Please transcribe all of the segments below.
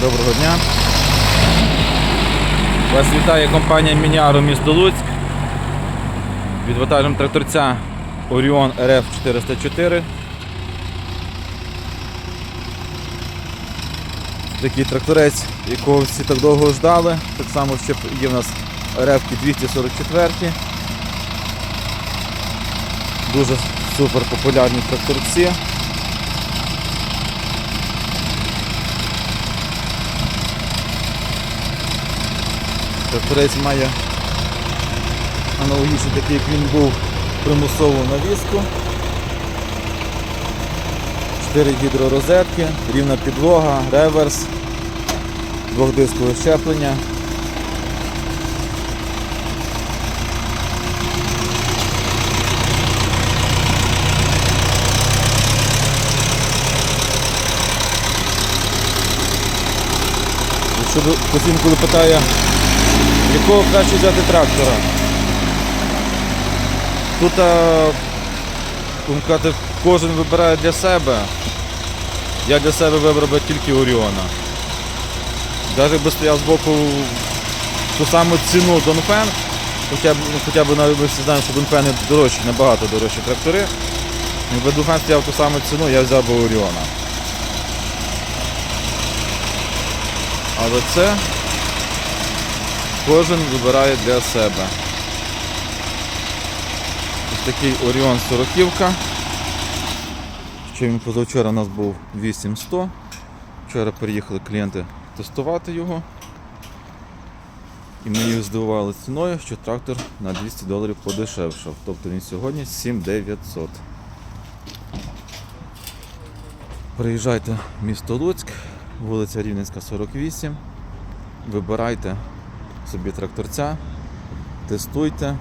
Доброго дня. Вас вітає компанія Мініару місто Луцьк. Від вантажем тракторця Orion RF 404. Такий тракторець, якого всі так довго ждали. Так само ще є в нас RF 244. Дуже супер популярні тракторці. Тракторець має аналогічно такий, як він був примусову навіску. Чотири гідророзетки, рівна підлога, реверс, двохдискове щеплення. Якщо до- постійно коли питає, якого краще взяти трактора. Тут а, будемо казати, кожен вибирає для себе. Я для себе вибрав би тільки Оріона. Навіть якби стояв з боку ту саму ціну Донфен, хоча б, ну, хоча б ми всі знаємо, що Донфени дорожчі, набагато дорожчі трактори. Якби Донфен стояв ту саму ціну, я взяв би Оріона. Але це кожен вибирає для себе. Ось такий Оріон 40. Ще він позавчора у нас був 8100. Вчора приїхали клієнти тестувати його. І їх здивували ціною, що трактор на 200 доларів подешевшав. Тобто він сьогодні 7900. Приїжджайте в місто Луцьк, вулиця Рівненська, 48. Вибирайте собі тракторця, тестуйте.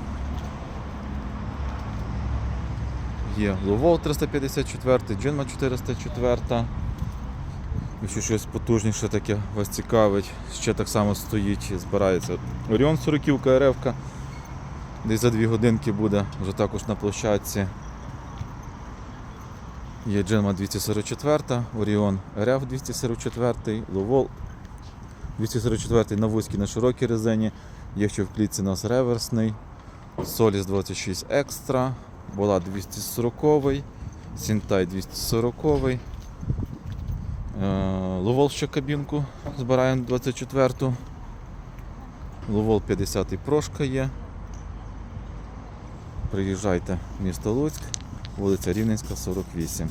Є Ловол 354, Джинма 404. Якщо щось потужніше таке вас цікавить, ще так само стоїть, збирається Оріон 40 РФ. Десь за 2 годинки буде вже також на площадці. Є Джинма 244, Оріон РФ 244, Ловол 244 на вузькій на широкій резині. Є ще в клітці у нас реверсний, Соліс 26 екстра, була 240, Сінтай 240. Е, Ловол ще кабінку збираємо 24-ту. Ловол 50-й прошка є. Приїжджайте в місто Луцьк, вулиця Рівненська, 48.